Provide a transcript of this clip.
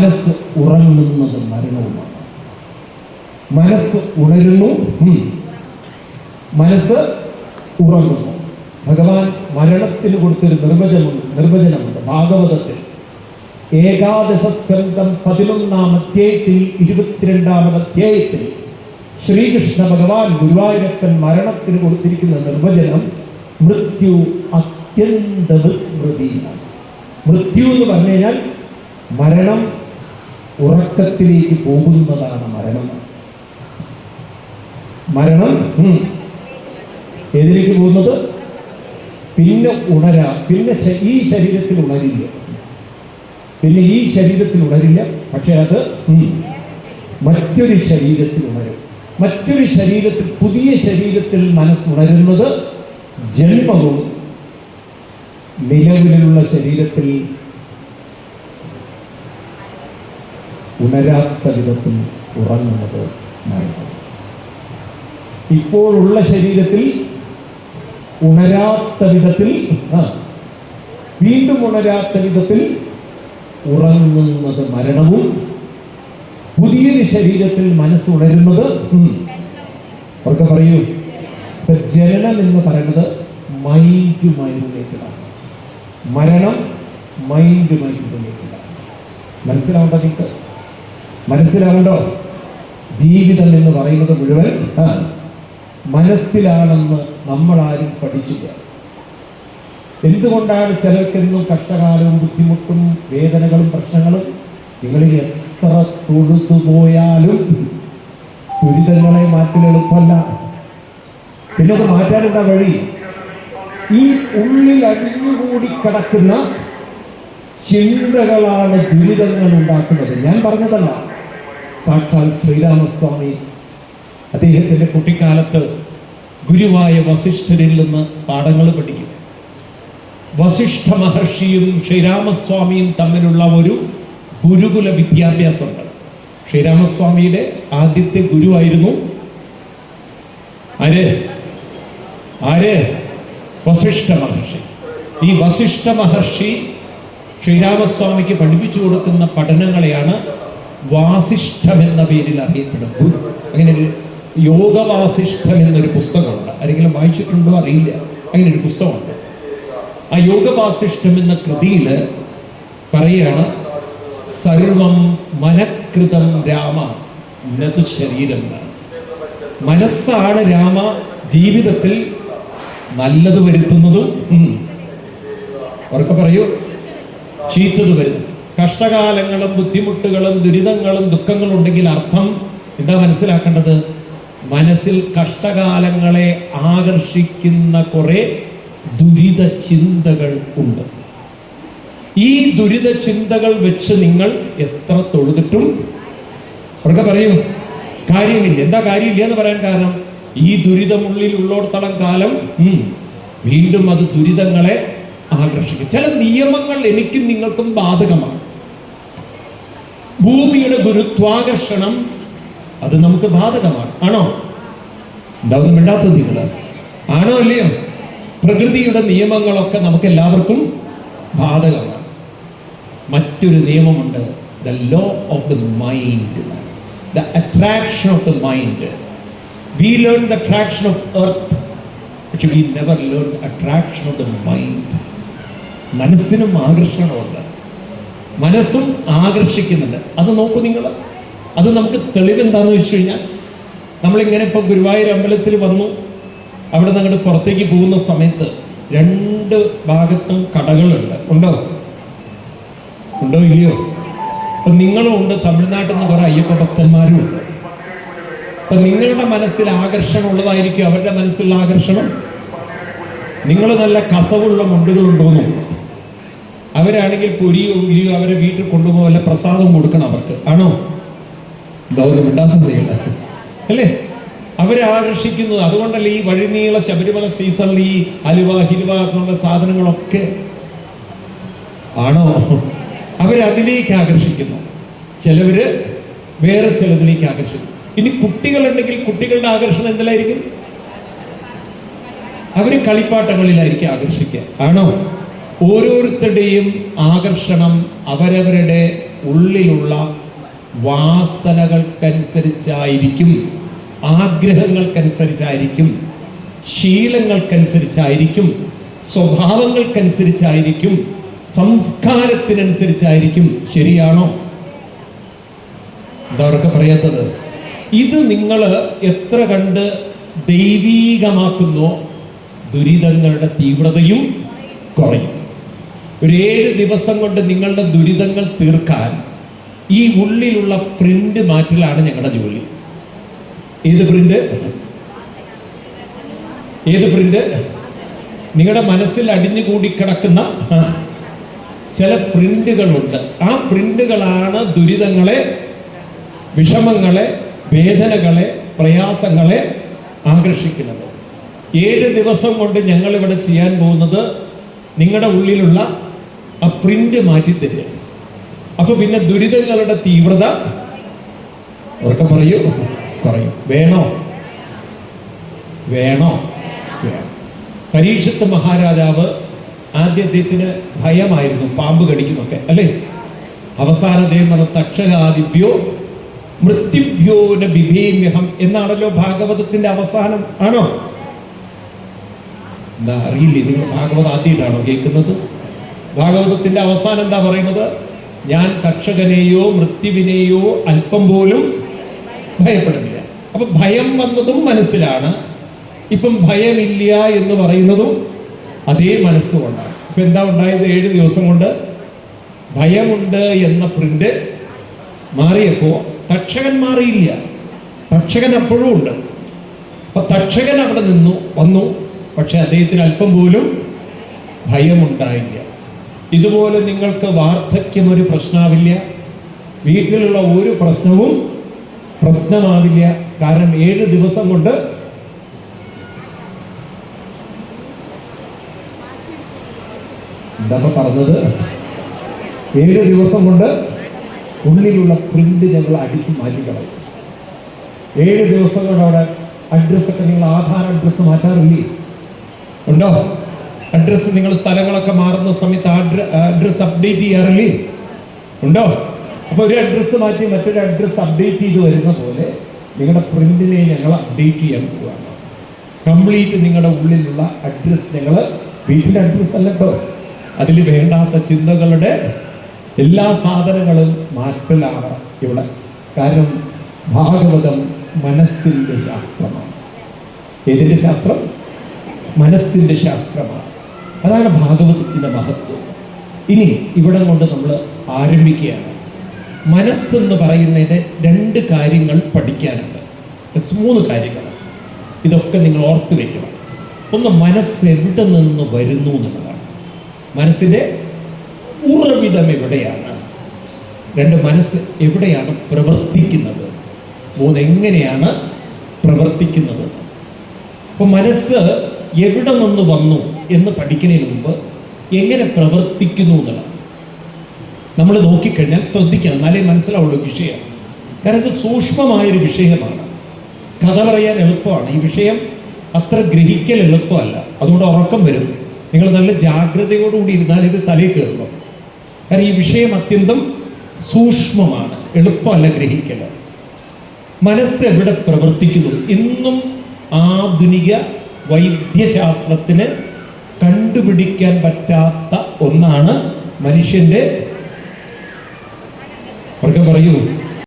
മനസ്സ് ഉറങ്ങുന്നത് മരണവുമാണ്. മനസ്സ് ഉണരുന്നു. മനസ്സ് ഉറങ്ങുന്നു. ഭഗവാൻ മരണത്തിന് കൊടുത്തൊരു നിർവചനമുണ്ട് നിർവചനമുണ്ട്. ഭാഗവതത്തിൽ ഏകാദശ സ്കന്ധം പതിനൊന്നാം അധ്യായത്തിൽ ഇരുപത്തിരണ്ടാമത് അധ്യായത്തിൽ ശ്രീകൃഷ്ണ ഭഗവാൻ ഗുരുവായൂരപ്പൻ മരണത്തിന് കൊടുത്തിരിക്കുന്ന നിർവചനം മൃത്യു അത്യന്ത വിസ്മൃതിയാണ് മൃത്യു എന്ന് പറഞ്ഞു കഴിഞ്ഞാൽ മരണം ഉറക്കത്തിലേക്ക് പോകുന്നതാണ് മരണം. മരണം ഏതിലേക്ക് പോകുന്നത്? പിന്നെ ഉണരാ പിന്നെ ഈ ശരീരത്തിൽ ഉണരില്ല. പിന്നെ ഈ ശരീരത്തിൽ ഉണരില്ല. പക്ഷെ അത് മറ്റൊരു ശരീരത്തിൽ ഉണരും. മറ്റൊരു ശരീരത്തിൽ പുതിയ ശരീരത്തിൽ മനസ്സുണരുന്നത് ജന്മവും നിലവിലുള്ള ശരീരത്തിൽ ഉണരാത്ത വിധത്തിൽ ഉറങ്ങുന്നത് ഇപ്പോഴുള്ള ശരീരത്തിൽ ഉണരാത്ത വിധത്തിൽ വീണ്ടും ഉണരാത്ത വിധത്തിൽ ഉറങ്ങുന്നത് മരണവും പുതിയൊരു ശരീരത്തിൽ മനസ്സുണരുന്നത് അവർക്ക് പറയൂ ജനനം എന്ന് പറയുന്നത് മൈൻഡ് മൈൻഡിലേക്കാണ് മരണം മൈൻഡ് മൈൻഡിലേക്കാണ് മനസ്സിലാവേണ്ട നിങ്ങൾക്ക്? മനസ്സിലാവണ്ടോ ജീവിതം എന്ന് പറയുന്നത് മുഴുവൻ മനസ്സിലാണെന്ന് നമ്മൾ ആരും പഠിച്ചില്ല. എന്തുകൊണ്ടാണ് ചിലർക്കെന്നും കഷ്ടകാലവും ബുദ്ധിമുട്ടും വേദനകളും പ്രശ്നങ്ങളും? നിങ്ങൾ എത്ര തൊഴുതു പോയാലും ദുരിതങ്ങളെ മാറ്റൽ എളുപ്പമല്ല. പിന്നെ അത് മാറ്റാനുള്ള വഴി? ഈ ഉള്ളിൽ അടിഞ്ഞുകൂടി കിടക്കുന്ന ചിന്തകളാണ് ദുരിതങ്ങൾ ഉണ്ടാക്കുന്നത്. ഞാൻ പറഞ്ഞതല്ല. സാക്ഷാൽ ശ്രീരാമസ്വാമി അദ്ദേഹത്തിന്റെ കുട്ടിക്കാലത്ത് ഗുരുവായ വസിഷ്ഠരിൽ നിന്ന് പാഠങ്ങൾ പഠിക്കും. വസിഷ്ഠ മഹർഷിയും ശ്രീരാമസ്വാമിയും തമ്മിലുള്ള ഒരു ഗുരുകുല വിദ്യാഭ്യാസമുണ്ട് ശ്രീരാമസ്വാമിയുടെ ആദ്യത്തെ ഗുരുവായിരുന്നു ആര്? ആര്? വസിഷ്ഠ മഹർഷി. ഈ വസിഷ്ഠ മഹർഷി ശ്രീരാമസ്വാമിക്ക് പഠിപ്പിച്ചു കൊടുക്കുന്ന പഠനങ്ങളെയാണ് വാസിഷ്ഠം എന്ന പേരിൽ അറിയപ്പെടുന്നു അങ്ങനെ യോഗവാസിഷ്ഠം എന്നൊരു പുസ്തകമുണ്ട്. ആരെങ്കിലും വായിച്ചിട്ടുണ്ടോ? അറിയില്ല. അങ്ങനെ ഒരു പുസ്തകമുണ്ട്. ആ യോഗവാസിഷ്ഠം എന്ന കൃതിയിൽ പറയുകയാണ് സർവം മനഃകൃതം രാമ നതു ശരീരം മനസ്സാണ് രാമ ജീവിതത്തിൽ നല്ലത് വരുത്തുന്നതും. ഉറക്കെ പറയൂ ചീത്തത് വരുന്നു കഷ്ടകാലങ്ങളും ബുദ്ധിമുട്ടുകളും ദുരിതങ്ങളും ദുഃഖങ്ങളും ഉണ്ടെങ്കിൽ അർത്ഥം എന്താ മനസ്സിലാക്കേണ്ടത്? മനസ്സിൽ കഷ്ടകാലങ്ങളെ ആകർഷിക്കുന്ന കുറെ ദുരിത ചിന്തകൾ ഉണ്ട്. ഈ ദുരിത ചിന്തകൾ വെച്ച് നിങ്ങൾ എത്ര തൊഴുതിട്ടും? അവർക്ക് പറയൂ കാര്യമില്ല. എന്താ കാര്യമില്ല എന്ന് പറയാൻ കാരണം ഈ ദുരിതമുള്ളിൽ ഉള്ളോടത്തോളം കാലം വീണ്ടും അത് ദുരിതങ്ങളെ ആകർഷിക്കും. ചില നിയമങ്ങൾ എനിക്കും നിങ്ങൾക്കും ബാധകമാണ്. ഭൂമിയുടെ ഗുരുത്വാകർഷണം അത് നമുക്ക് ബാധകമാണ്. ആണോ? എന്താവും മിണ്ടാത്ത നിങ്ങൾ ആണോ അല്ലയോ പ്രകൃതിയുടെ നിയമങ്ങളൊക്കെ നമുക്ക് എല്ലാവർക്കും ബാധകമാണ്. മറ്റൊരു നിയമമുണ്ട്. The law of the mind the attraction of the mind we learn the attraction of earth പക്ഷെ we never learn attraction of the mind മനസ്സിനും ആകർഷണമുണ്ട്. മനസ്സും ആകർഷിക്കുന്നുണ്ട്. അത് നോക്കൂ നിങ്ങൾ. അത് നമുക്ക് തെളിവ് എന്താണെന്ന് വെച്ച് കഴിഞ്ഞാൽ നമ്മളിങ്ങനെ ഇപ്പോൾ ഗുരുവായൂർ അമ്പലത്തിൽ വന്നു. അവിടെ നിന്ന് അങ്ങോട്ട് പുറത്തേക്ക് പോകുന്ന സമയത്ത് രണ്ട് ഭാഗത്തും കടകളുണ്ട്. ഉണ്ടോ? ഉണ്ടോ ഇല്ലയോ? അപ്പം നിങ്ങളും ഉണ്ട്. തമിഴ്നാട്ടിൽ നിന്ന് കുറേ അയ്യപ്പ ഭക്തന്മാരും ഉണ്ട്. അപ്പൊ നിങ്ങളുടെ മനസ്സിൽ ആകർഷണം ഉള്ളതായിരിക്കും. അവരുടെ മനസ്സിലുള്ള ആകർഷണം. നിങ്ങൾ നല്ല കസവുള്ള മുണ്ടുകളുണ്ടോന്നും അവരാണെങ്കിൽ പൊരിയോ ഇരിയോ അവരെ വീട്ടിൽ കൊണ്ടുപോകും വല്ല പ്രസാദവും കൊടുക്കണം അവർക്ക്. ആണോ? ദൗര്യം ഉണ്ടാകുന്നില്ല അല്ലേ? അവരെ ആകർഷിക്കുന്നത് അതുകൊണ്ടല്ലേ ഈ വഴിനീള ശബരിമല സീസണിൽ ഈ അലുവ ഹിലുവ എന്നുള്ള സാധനങ്ങളൊക്കെ ആണോ? അവരതിലേക്ക് ആകർഷിക്കുന്നു. ചിലവര് വേറെ ചിലതിലേക്ക് ആകർഷിക്കുന്നു. ഇനി കുട്ടികളുണ്ടെങ്കിൽ കുട്ടികളുടെ ആകർഷണം എന്തിലായിരിക്കും? അവർ കളിപ്പാട്ടങ്ങളിലായിരിക്കും ആകർഷിക്കുക. ആണോ? ഓരോരുത്തരുടെയും ആകർഷണം അവരവരുടെ ഉള്ളിലുള്ള വാസനകൾക്കനുസരിച്ചായിരിക്കും ആഗ്രഹങ്ങൾക്കനുസരിച്ചായിരിക്കും ശീലങ്ങൾക്കനുസരിച്ചായിരിക്കും സ്വഭാവങ്ങൾക്കനുസരിച്ചായിരിക്കും സംസ്കാരത്തിനനുസരിച്ചായിരിക്കും. ശരിയാണോ? എന്താ പറയാത്തത്? ഇത് നിങ്ങൾ എത്ര കണ്ട് ദൈവീകമാക്കുന്നോ ദുരിതങ്ങളുടെ തീവ്രതയും കുറയും. ഒരു ഏഴ് ദിവസം കൊണ്ട് നിങ്ങളുടെ ദുരിതങ്ങൾ തീർക്കാൻ ഈ ഉള്ളിലുള്ള പ്രിന്റ് മാറ്റലാണ് ഞങ്ങളുടെ ജോലി. ഏത് പ്രിന്റ് ഏത് പ്രിന്റ് നിങ്ങളുടെ മനസ്സിൽ അടിഞ്ഞുകൂടി കിടക്കുന്ന ചില പ്രിന്റുകളുണ്ട് ആ പ്രിന്റുകളാണ് ദുരിതങ്ങളെ വിഷമങ്ങളെ വേദനകളെ പ്രയാസങ്ങളെ ആകർഷിക്കുന്നത്. ഏഴ് ദിവസം കൊണ്ട് ഞങ്ങൾ ഇവിടെ ചെയ്യാൻ പോകുന്നത് നിങ്ങളുടെ ഉള്ളിലുള്ള ആ പ്രിന്റ് മാറ്റി തരും അപ്പൊ പിന്നെ ദുരിതങ്ങളുടെ തീവ്രത ഉറക്കെ പറയൂ. പറയൂ. വേണോ? വേണോ? പരീക്ഷത്ത് മഹാരാജാവ് ആദ്യ അദ്ദേഹത്തിന് ഭയമായിരുന്നു. പാമ്പ് കടിക്കുന്നൊക്കെ അല്ലേ? അവസാന പറഞ്ഞു തക്ഷകാദിഭ്യോ മൃത്യുഭ്യോന ബിഭീമ്യഹം എന്നാണല്ലോ ഭാഗവതത്തിന്റെ അവസാനം. ആണോ? എന്താ അറിയില്ല? നിങ്ങൾ ഭാഗവത ആദ്യമായിട്ടാണോ കേൾക്കുന്നത്? ഭാഗവതത്തിന്റെ അവസാനം എന്താ പറയുന്നത്? ഞാൻ തക്ഷകനെയോ മൃത്യുവിനെയോ അല്പം പോലും ഭയപ്പെടുന്നില്ല. അപ്പൊ ഭയം വന്നതും മനസ്സിലാണ്. ഇപ്പം ഭയമില്ല എന്ന് പറയുന്നതും അതേ മനസ്സുകൊണ്ടാണ്. ഇപ്പൊ എന്താ ഉണ്ടായത് ഏഴ് ദിവസം കൊണ്ട്? ഭയമുണ്ട് എന്ന പ്രിന്റ് മാറിയപ്പോ തക്ഷകൻ മാറിയില്ല. തക്ഷകൻ അപ്പോഴും ഉണ്ട്. അപ്പൊ തക്ഷകൻ അവിടെ നിന്നു വന്നു. പക്ഷെ അദ്ദേഹത്തിന് അല്പം പോലും ഭയമുണ്ടായില്ല. ഇതുപോലെ നിങ്ങൾക്ക് വാർദ്ധക്യം ഒരു പ്രശ്നമാവില്ല വീട്ടിലുള്ള ഒരു പ്രശ്നവും പ്രശ്നമാവില്ല. കാരണം ഏഴ് ദിവസം കൊണ്ട് എന്താ പറഞ്ഞത് ഏഴ് ദിവസം കൊണ്ട് ഉള്ളിലുള്ള പ്രിന്റ് ഞങ്ങൾ അടിച്ച് മാറ്റിക്കളയും ഏഴ് ദിവസം കൊണ്ട് അവിടെ അഡ്രസ്സൊക്കെ നിങ്ങൾ ആധാർ അഡ്രസ്സ് മാറ്റാറില്ലേ? ഉണ്ടോ? അഡ്രസ്സ് നിങ്ങൾ സ്ഥലങ്ങളൊക്കെ മാറുന്ന സമയത്ത് അഡ്രസ്സ് അപ്ഡേറ്റ് ചെയ്യാറില്ലേ? ഉണ്ടോ? അപ്പോൾ ഒരു അഡ്രസ്സ് മാറ്റി മറ്റൊരു അഡ്രസ്സ് അപ്ഡേറ്റ് ചെയ്ത് വരുന്ന പോലെ നിങ്ങളുടെ പ്രിന്റിനെ ഞങ്ങൾ അപ്ഡേറ്റ് ചെയ്യാൻ പോവുകയാണ് കംപ്ലീറ്റ് നിങ്ങളുടെ ഉള്ളിലുള്ള അഡ്രസ്സ് ഞങ്ങൾ വീട്ടിന്റെ അഡ്രസ്സ് അല്ല കേട്ടോ അതിൽ വേണ്ടാത്ത ചിന്തകളുടെ എല്ലാ സാധനങ്ങളും മാറ്റലാണ് ഇവിടെ. കാരണം ഭാഗവതം മനസ്സിന്റെ ശാസ്ത്രമാണ്. ഏതിന്റെ ശാസ്ത്രം? മനസ്സിന്റെ ശാസ്ത്രമാണ്. അതാണ് ഭാഗവതത്തിന്റെ മഹത്വം. ഇനി ഇവിടെ കൊണ്ട് നമ്മൾ ആരംഭിക്കുകയാണ്. മനസ്സെന്ന് പറയുന്നതിന് രണ്ട് കാര്യങ്ങൾ പഠിക്കാനുണ്ട്. മൂന്ന് കാര്യങ്ങൾ. ഇതൊക്കെ നിങ്ങൾ ഓർത്ത് വയ്ക്കണം ഒന്ന് മനസ്സ് എവിടെ നിന്ന് വരുന്നു എന്നുള്ളതാണ്. മനസ്സിന്റെ ഉറവിടം എവിടെയാണ്? രണ്ട് മനസ്സ് എവിടെയാണ് പ്രവർത്തിക്കുന്നത്? മൂന്ന് എങ്ങനെയാണ് പ്രവർത്തിക്കുന്നത്? അപ്പോൾ മനസ്സ് എവിടെ നിന്ന് വന്നു? എന്ന് പഠിക്കുന്നതിന് മുമ്പ് എങ്ങനെ പ്രവർത്തിക്കുന്നു എന്നുള്ളത്. നമ്മൾ നോക്കിക്കഴിഞ്ഞാൽ ശ്രദ്ധിക്കണം. എന്നാലേ മനസ്സിലാവുള്ളൂ വിഷയം. കാരണം ഇത് സൂക്ഷ്മമായൊരു വിഷയമാണ്. കഥ പറയാൻ എളുപ്പമാണ്. ഈ വിഷയം അത്ര ഗ്രഹിക്കൽ എളുപ്പമല്ല. അതുകൊണ്ട് ഉറക്കം വരും. നിങ്ങൾ നല്ല ജാഗ്രതയോടുകൂടി ഇരുന്നാൽ ഇത് തലയിൽ കയറുന്നു. കാരണം ഈ വിഷയം അത്യന്തം സൂക്ഷ്മമാണ്. എളുപ്പമല്ല ഗ്രഹിക്കൽ മനസ്സ് എവിടെ പ്രവർത്തിക്കുന്നു? ഇന്നും ആധുനിക വൈദ്യശാസ്ത്രത്തിന് കണ്ടുപിടിക്കാൻ പറ്റാത്ത ഒന്നാണ് മനുഷ്യന്റെ. അവർക്ക് പറയൂ.